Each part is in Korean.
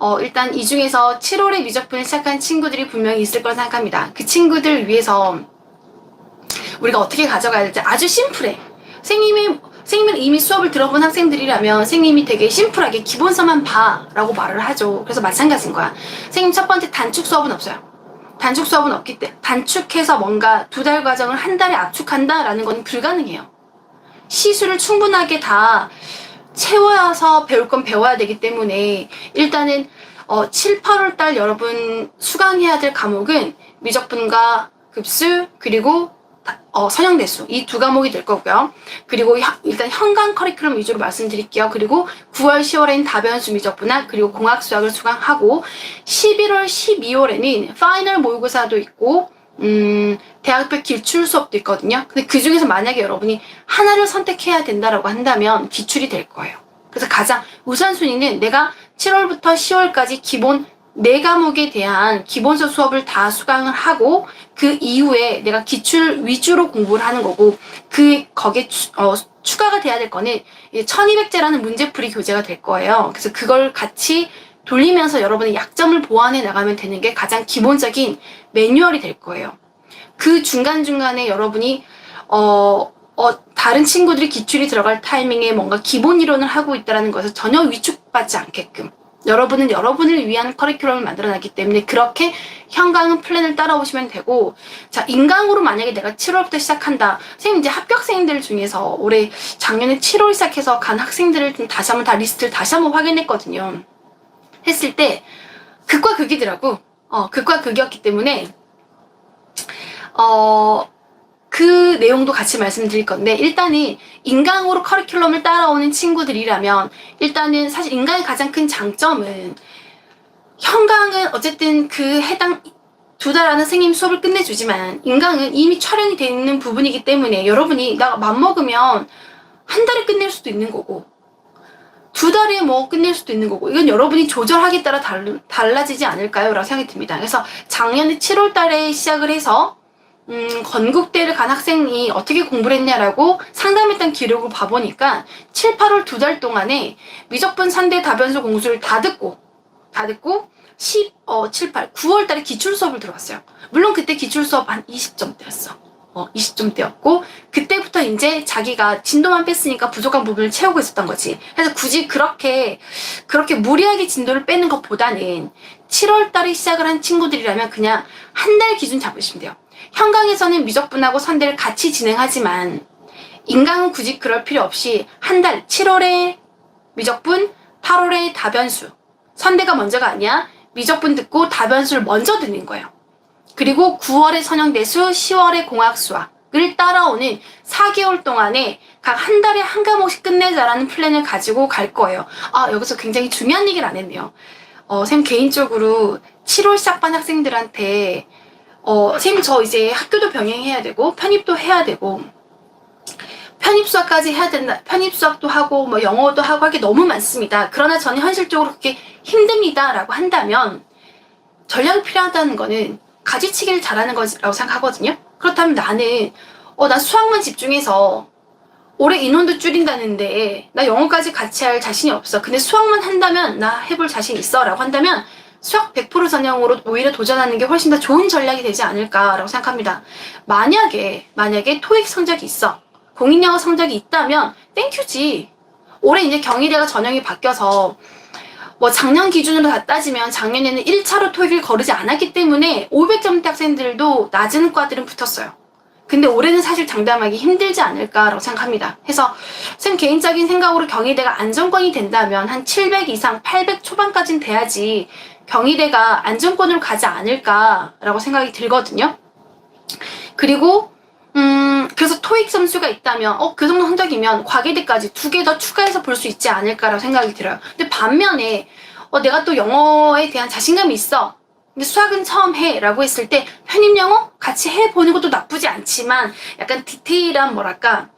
어, 일단 이 중에서 7월에 미적분을 시작한 친구들이 분명히 있을 거라 생각합니다. 그 친구들 위해서 우리가 어떻게 가져가야 될지 아주 심플해. 선생님이 선생님은 이미 수업을 들어본 학생들이라면 선생님이 되게 심플하게 기본서만 봐라고 말을 하죠. 그래서 마찬가지인 거야. 선생님 첫 번째 단축 수업은 없어요. 단축 수업은 없기 때문에 단축해서 뭔가 두 달 과정을 한 달에 압축한다라는 건 불가능해요. 시수를 충분하게 다 채워서 배울 건 배워야 되기 때문에 일단은 어, 7, 8월 달 여러분 수강해야 될 과목은 미적분과 급수 그리고 다- 어, 선형대수 이 두 과목이 될 거고요. 그리고 현- 일단 현강 커리큘럼 위주로 말씀드릴게요. 그리고 9월, 10월에는 다변수 미적분학 그리고 공학 수학을 수강하고 11월, 12월에는 파이널 모의고사도 있고 음, 대학별 기출 수업도 있거든요. 근데 그 중에서 만약에 여러분이 하나를 선택해야 된다라고 한다면 기출이 될 거예요. 그래서 가장 우선순위는 내가 7월부터 10월까지 기본 네 과목에 대한 기본서 수업을 다 수강을 하고 그 이후에 내가 기출 위주로 공부를 하는 거고 그 거기에 추, 어, 추가가 돼야 될 거는 1200제라는 문제풀이 교재가 될 거예요. 그래서 그걸 같이 돌리면서 여러분의 약점을 보완해 나가면 되는 게 가장 기본적인 매뉴얼이 될 거예요. 그 중간중간에 여러분이 어, 어, 다른 친구들이 기출이 들어갈 타이밍에 뭔가 기본 이론을 하고 있다는 것을 전혀 위축받지 않게끔 여러분은 여러분을 위한 커리큘럼을 만들어놨기 때문에 그렇게 현강은 플랜을 따라오시면 되고 자 인강으로 만약에 내가 7월부터 시작한다 선생님 이제 합격생들 중에서 올해 작년에 7월 시작해서 간 학생들을 좀 다시 한번 다 리스트를 다시 한번 확인했거든요 했을 때 극과 극이더라고. 어 극과 극이었기 때문에 어 그 내용도 같이 말씀드릴 건데 일단은 인강으로 커리큘럼을 따라오는 친구들이라면 일단은 사실 인강의 가장 큰 장점은 현강은 어쨌든 그 해당 두달 안에 선생님 수업을 끝내주지만 인강은 이미 촬영이 되어 있는 부분이기 때문에 여러분이 나 맘먹으면 한 달에 끝낼 수도 있는 거고 두 달에 뭐 끝낼 수도 있는 거고 이건 여러분이 조절하기에 따라 달, 달라지지 않을까요? 라고 생각이 듭니다. 그래서 작년에 7월 달에 시작을 해서 음, 건국대를 간 학생이 어떻게 공부를 했냐라고 상담했던 기록을 봐보니까 7, 8월 두 달 동안에 미적분 3대 다변수 공수를 다 듣고 다 듣고 10, 어, 7, 8, 9월 달에 기출 수업을 들어갔어요. 물론 그때 기출 수업 한 20점대였어. 어, 20점대였고 그때부터 이제 자기가 진도만 뺐으니까 부족한 부분을 채우고 있었던 거지. 그래서 굳이 그렇게 그렇게 무리하게 진도를 빼는 것보다는 7월 달에 시작을 한 친구들이라면 그냥 한 달 기준 잡으시면 돼요. 현강에서는 미적분하고 선대를 같이 진행하지만 인강은 굳이 그럴 필요 없이 한 달 7월에 미적분, 8월에 다변수. 선대가 먼저가 아니야. 미적분 듣고 다변수를 먼저 듣는 거예요. 그리고 9월에 선형대수, 10월에 공학수학을 따라오는 4개월 동안에 각 한 달에 한 과목씩 끝내자라는 플랜을 가지고 갈 거예요. 아, 여기서 굉장히 중요한 얘기를 안 했네요. 어, 쌤 개인적으로 7월 시작반 학생들한테 어, 쌤 저 이제 학교도 병행해야 되고 편입도 해야 되고 편입 수학까지 해야 된다. 편입 수학도 하고 뭐 영어도 하고 할 게 너무 많습니다. 그러나 저는 현실적으로 그렇게 힘듭니다라고 한다면 전략이 필요하다는 거는 가지치기를 잘하는 거라고 생각하거든요. 그렇다면 나는 어, 나 수학만 집중해서 올해 인원도 줄인다는데 나 영어까지 같이 할 자신이 없어. 근데 수학만 한다면 나 해볼 자신 있어 라고 한다면 수학 100% 전형으로 오히려 도전하는 게 훨씬 더 좋은 전략이 되지 않을까라고 생각합니다. 만약에 만약에 토익 성적이 있어. 공인영어 성적이 있다면 땡큐지. 올해 이제 경희대가 전형이 바뀌어서 뭐 작년 기준으로 다 따지면 작년에는 1차로 토익을 거르지 않았기 때문에 500점대 학생들도 낮은 과들은 붙었어요. 근데 올해는 사실 장담하기 힘들지 않을까라고 생각합니다. 해서 쌤 개인적인 생각으로 경희대가 안정권이 된다면 한 700 이상 800 초반까지는 돼야지 경희대가 안정권으로 가지 않을까라고 생각이 들거든요. 그리고 음 그래서 토익 점수가 있다면 어 그 정도 성적이면 과기대까지 두 개 더 추가해서 볼 수 있지 않을까라고 생각이 들어요. 근데 반면에 어 내가 또 영어에 대한 자신감이 있어. 근데 수학은 처음 해라고 했을 때 편입 영어 같이 해 보는 것도 나쁘지 않지만 약간 디테일한 뭐랄까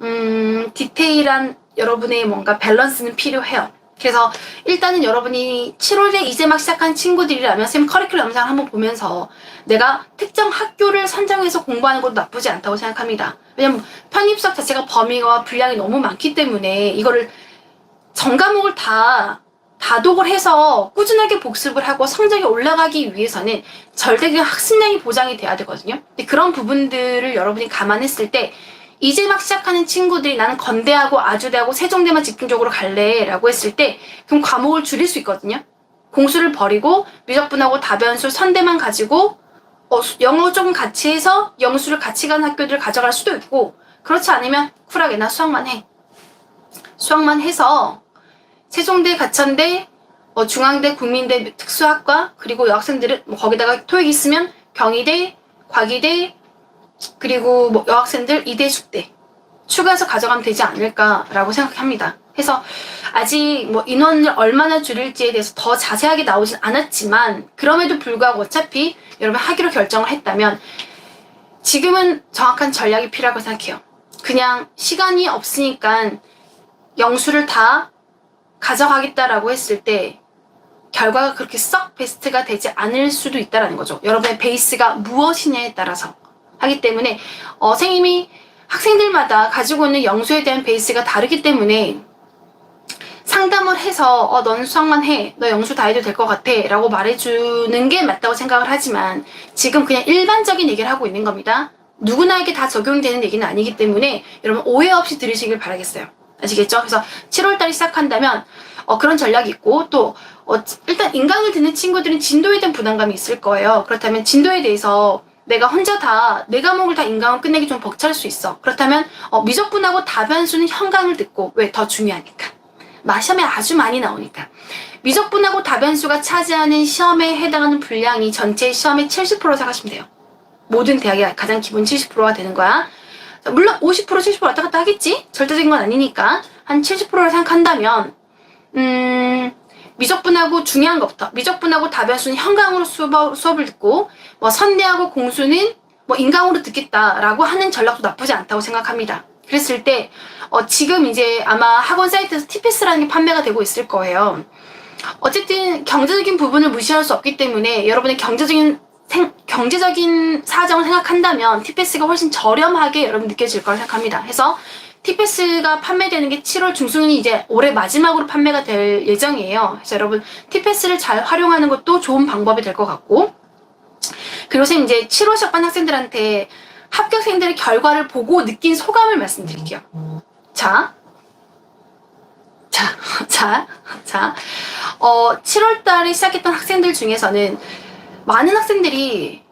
음 디테일한 여러분의 뭔가 밸런스는 필요해요. 그래서 일단은 여러분이 7월에 이제 막 시작한 친구들이라면 쌤 커리큘럼 영상을 한번 보면서 내가 특정 학교를 선정해서 공부하는 것도 나쁘지 않다고 생각합니다. 왜냐면 편입수학 자체가 범위와 분량이 너무 많기 때문에 이거를 전 과목을 다 다독을 해서 꾸준하게 복습을 하고 성적이 올라가기 위해서는 절대 그 학습량이 보장이 돼야 되거든요. 근데 그런 부분들을 여러분이 감안했을 때 이제 막 시작하는 친구들이 나는 건대하고 아주대하고 세종대만 집중적으로 갈래 라고 했을 때 그럼 과목을 줄일 수 있거든요. 공수를 버리고 미적분하고 다변수 선대만 가지고 어, 수- 영어 조금 같이 해서 영수를 같이 가는 학교들을 가져갈 수도 있고 그렇지 않으면 쿨하게 나 수학만 해. 수학만 해서 세종대, 가천대, 어, 중앙대, 국민대, 특수학과 그리고 여학생들은 뭐 거기다가 토익 있으면 경희대, 과기대 그리고 뭐 여학생들 이대 숙대 추가해서 가져가면 되지 않을까라고 생각합니다. 해서 아직 뭐 인원을 얼마나 줄일지에 대해서 더 자세하게 나오진 않았지만 그럼에도 불구하고 어차피 여러분 하기로 결정을 했다면 지금은 정확한 전략이 필요하다고 생각해요. 그냥 시간이 없으니까 영수를 다 가져가겠다라고 했을 때 결과가 그렇게 썩 베스트가 되지 않을 수도 있다라는 거죠. 여러분의 베이스가 무엇이냐에 따라서 하기 때문에 어, 선생님이 학생들마다 가지고 있는 영수에 대한 베이스가 다르기 때문에 상담을 해서 어, 너는 수학만 해. 너 영수 다 해도 될 것 같아. 라고 말해주는 게 맞다고 생각을 하지만 지금 그냥 일반적인 얘기를 하고 있는 겁니다. 누구나에게 다 적용되는 얘기는 아니기 때문에 여러분 오해 없이 들으시길 바라겠어요. 아시겠죠? 그래서 7월달에 시작한다면 어, 그런 전략이 있고 또 어, 일단 인강을 듣는 친구들은 진도에 대한 부담감이 있을 거예요. 그렇다면 진도에 대해서 내가 혼자 다, 내 과목을 다 인강을 끝내기 좀 벅찰 수 있어. 그렇다면, 어, 미적분하고 답안수는 현강을 듣고, 왜? 더 중요하니까. 마, 시험에 아주 많이 나오니까. 미적분하고 답안수가 차지하는 시험에 해당하는 분량이 전체 시험의 70% 생각하시면 돼요. 모든 대학의 가장 기본 70%가 되는 거야. 자, 물론 50% 70% 왔다 갔다 하겠지? 절대적인 건 아니니까. 한 70%를 생각한다면, 음, 미적분하고 중요한 것부터 미적분하고 답변수는 현강으로 수업, 수업 을 듣고 뭐 선대하고 공수는 뭐 인강으로 듣겠다라고 하는 전략도 나쁘지 않다고 생각합니다. 그랬을 때 어, 지금 이제 아마 학원 사이트에서 TPS라는 게 판매가 되고 있을 거예요. 어쨌든 경제적인 부분을 무시할 수 없기 때문에 여러분의 경제적인 생- 경제적인 사정을 생각한다면 TPS가 훨씬 저렴하게 여러분 느껴질 거라 생각합니다. 해서 티패스가 판매되는 게 7월 중순이 이제 올해 마지막으로 판매가 될 예정이에요. 그래서 여러분 티패스를 잘 활용하는 것도 좋은 방법이 될 것 같고 그리고 선생님 이제 7월 시작반 학생들한테 합격생들의 결과를 보고 느낀 소감을 말씀드릴게요. 자, 자, 자, 자, 어, 7월 달에 시작했던 학생들 중에서는 많은 학생들이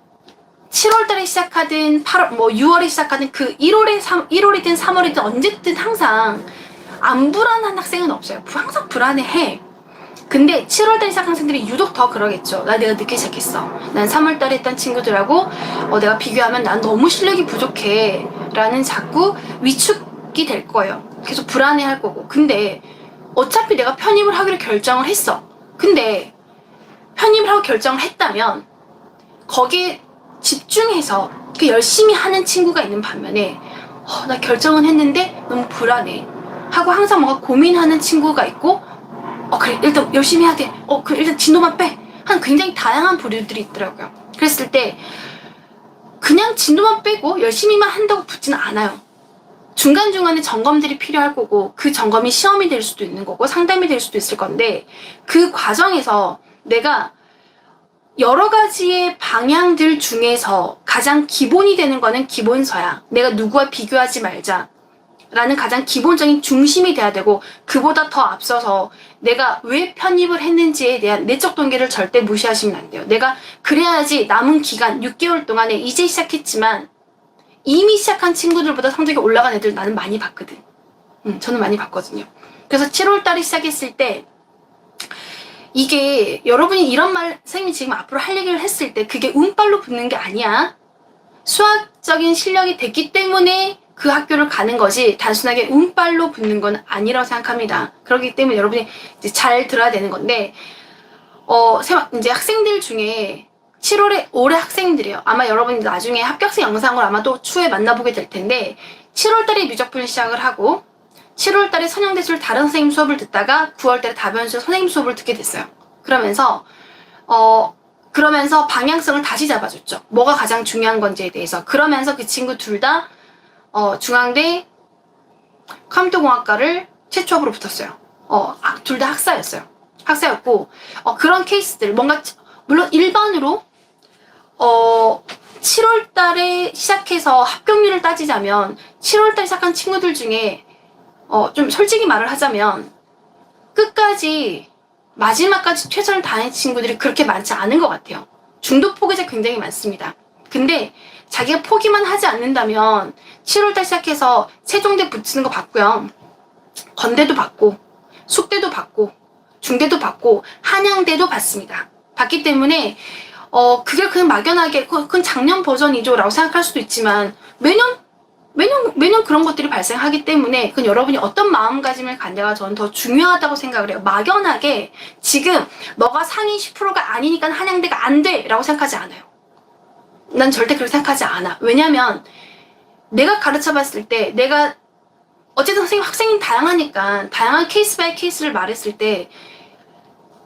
7월 달에 시작하든 8월 뭐 6월에 시작하든 그 1월에 3, 1월이든 3월이든 언제든 항상 안 불안한 학생은 없어요. 부- 항상 불안해해. 근데 7월 달에 시작한 학생들이 유독 더 그러겠죠. 나 내가 늦게 시작했어. 난 3월 달에 했던 친구들하고 어, 내가 비교하면 난 너무 실력이 부족해. 라는 자꾸 위축이 될 거예요. 계속 불안해 할 거고. 근데 어차피 내가 편입을 하기로 결정을 했어. 근데 편입을 하고 결정을 했다면 거기에 집중해서 그 열심히 하는 친구가 있는 반면에 어, 나 결정은 했는데 너무 불안해 하고 항상 뭔가 고민하는 친구가 있고 어 그래 일단 열심히 해야 돼어 그 일단 진도만 빼 한 굉장히 다양한 부류들이 있더라고요. 그랬을 때 그냥 진도만 빼고 열심히만 한다고 붙지는 않아요. 중간중간에 점검들이 필요할 거고 그 점검이 시험이 될 수도 있는 거고 상담이 될 수도 있을 건데 그 과정에서 내가 여러 가지의 방향들 중에서 가장 기본이 되는 거는 기본서야. 내가 누구와 비교하지 말자. 라는 가장 기본적인 중심이 돼야 되고, 그보다 더 앞서서 내가 왜 편입을 했는지에 대한 내적 동기를 절대 무시하시면 안 돼요. 내가 그래야지 남은 기간 6개월 동안에 이제 시작했지만, 이미 시작한 친구들보다 성적이 올라간 애들 나는 많이 봤거든. 음, 저는 많이 봤거든요. 그래서 7월 달에 시작했을 때, 이게 여러분이 이런 말 선생님이 지금 앞으로 할 얘기를 했을 때 그게 운빨로 붙는 게 아니야. 수학적인 실력이 됐기 때문에 그 학교를 가는 것이 단순하게 운빨로 붙는 건 아니라고 생각합니다. 그렇기 때문에 여러분이 잘 들어야 되는 건데 어 세- 이제 학생들 중에 7월에 올해 학생들이에요. 아마 여러분이 나중에 합격생 영상을 아마 또 추후에 만나보게 될 텐데 7월달에 미적분 시작을 하고 7월 달에 선영대술 다른 선생님 수업을 듣다가 9월 달에 다변수 선생님 수업을 듣게 됐어요. 그러면서 어 그러면서 방향성을 다시 잡아줬죠. 뭐가 가장 중요한 건지에 대해서. 그러면서 그 친구 둘 다 어, 중앙대 컴퓨터공학과를 최초업으로 붙었어요. 어, 둘다 학사였어요. 학사였고 어, 그런 케이스들 뭔가 치- 물론 일반으로 어 7월 달에 시작해서 합격률을 따지자면 7월 달에 시작한 친구들 중에 어 좀 솔직히 말을 하자면 끝까지 마지막까지 최선을 다한 친구들이 그렇게 많지 않은 것 같아요. 중도 포기자 굉장히 많습니다. 근데 자기가 포기만 하지 않는다면 7월달 시작해서 세종대 붙이는 거 봤고요. 건대도 받고 숙대도 받고 중대도 받고 한양대도 받습니다. 받기 때문에 어 그게 그냥 막연하게 그- 그건 작년 버전이죠 라고 생각할 수도 있지만 매년 매년 그런 것들이 발생하기 때문에 그건 여러분이 어떤 마음가짐을 갖냐가 저는 더 중요하다고 생각을 해요. 막연하게 지금 너가 상위 10%가 아니니까 한양대가 안 돼 라고 생각하지 않아요. 난 절대 그렇게 생각하지 않아. 왜냐면 내가 가르쳐 봤을 때 내가 어쨌든 선생님 학생이 다양하니까 다양한 케이스 바이 케이스를 말했을 때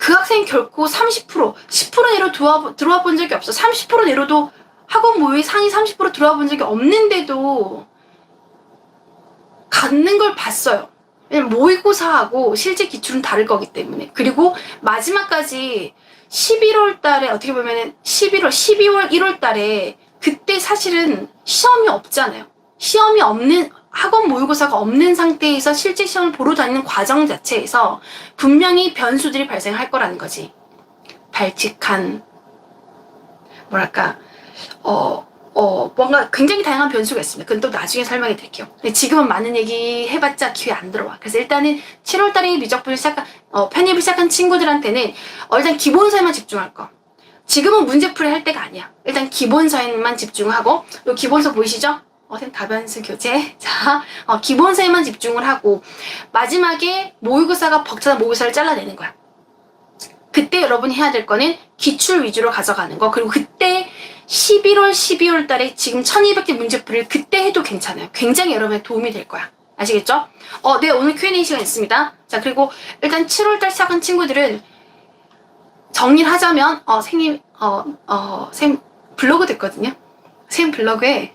그 학생이 결코 30% 10% 내로 들어와 본 적이 없어. 30% 내로도 학원 모의 상위 30% 들어와 본 적이 없는데도 갖는 걸 봤어요. 모의고사하고 실제 기출은 다를 거기 때문에. 그리고 마지막까지 11월 달에 어떻게 보면은 11월, 12월, 1월 달에 그때 사실은 시험이 없잖아요. 시험이 없는 학원 모의고사가 없는 상태에서 실제 시험을 보러 다니는 과정 자체에서 분명히 변수들이 발생할 거라는 거지. 발칙한 뭐랄까 어, 어, 뭔가 굉장히 다양한 변수가 있습니다. 그건 또 나중에 설명해 드릴게요. 지금은 많은 얘기 해봤자 기회 안 들어와. 그래서 일단은 7월달에 미적분을 시작한, 어, 편입을 시작한 친구들한테는 어, 일단 기본서에만 집중할 거. 지금은 문제풀이 할 때가 아니야. 일단 기본서에만 집중하고, 요 기본서 보이시죠? 어, 다변수 교재. 자, 어, 기본서에만 집중을 하고, 마지막에 모의고사가 벅차다 모의고사를 잘라내는 거야. 그때 여러분이 해야 될 거는 기출 위주로 가져가는 거. 그리고 그때 11월, 12월 달에 지금 1200개 문제풀이를 그때 해도 괜찮아요. 굉장히 여러분의 도움이 될 거야. 아시겠죠? 어, 네, 오늘 Q&A 시간 있습니다. 자, 그리고 일단 7월 달 시작한 친구들은 정리를 하자면, 어, 생님, 어, 어, 생 블로그 됐거든요. 생 블로그에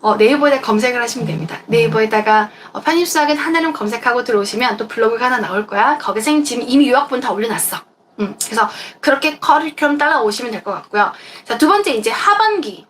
어, 네이버에 검색을 하시면 됩니다. 네이버에다가 어, 편입수학은 하나름 검색하고 들어오시면 또 블로그가 하나 나올 거야. 거기 생 지금 이미 요약본 다 올려놨어. 음, 그래서 그렇게 커리큘럼 따라오시면 될 것 같고요. 자, 두 번째 이제 하반기.